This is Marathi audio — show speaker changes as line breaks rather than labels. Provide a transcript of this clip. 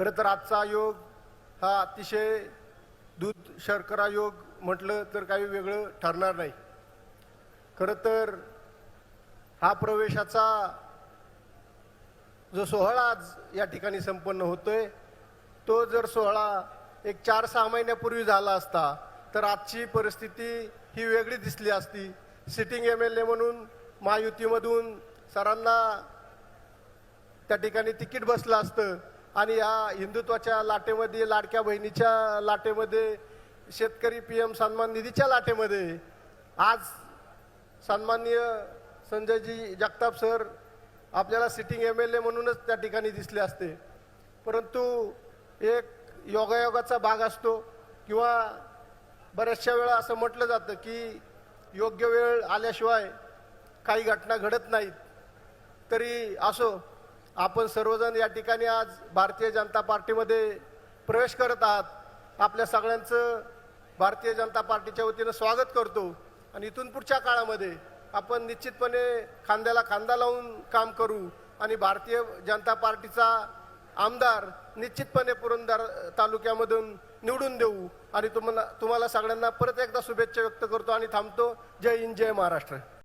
खरं तर आजचा योग हा अतिशय दूध शर्करा योग म्हटलं तर काही वेगळं ठरणार नाही. खरं तर हा प्रवेशाचा जो सोहळा आज या ठिकाणी संपन्न होतोय तो जर सोहळा एक चार सहा महिन्यापूर्वी झाला असता तर आजची परिस्थिती ही वेगळी दिसली असती. सिटिंग एम एल ए म्हणून महायुतीमधून सरांना त्या ठिकाणी तिकीट बसलं असतं. आणि या हिंदुत्वाच्या लाटेमध्ये लाडक्या बहिणीच्या लाटेमध्ये शेतकरी पी एम सन्मान निधीच्या लाटेमध्ये आज सन्माननीय संजयजी जगताप सर आपल्याला सिटिंग एम एल ए म्हणूनच त्या ठिकाणी दिसले असते. परंतु एक योगायोगाचा भाग असतो किंवा बऱ्याचशा वेळा असं म्हटलं जातं की योग्य वेळ आल्याशिवाय काही घटना घडत नाहीत. तरी असो आपण सर्वजण या ठिकाणी आज भारतीय जनता पार्टीमध्ये प्रवेश करत आहात. आपल्या सगळ्यांचं भारतीय जनता पार्टीच्या वतीनं स्वागत करतो. आणि इथून पुढच्या काळामध्ये आपण निश्चितपणे खांद्याला खांदा लावून काम करू आणि भारतीय जनता पार्टीचा आमदार निश्चितपणे पुरंदर तालुक्यामधून निवडून देऊ. आणि तुम्हाला तुम्हाला सगळ्यांना परत एकदा शुभेच्छा व्यक्त करतो आणि थांबतो. जय हिंद जय महाराष्ट्र.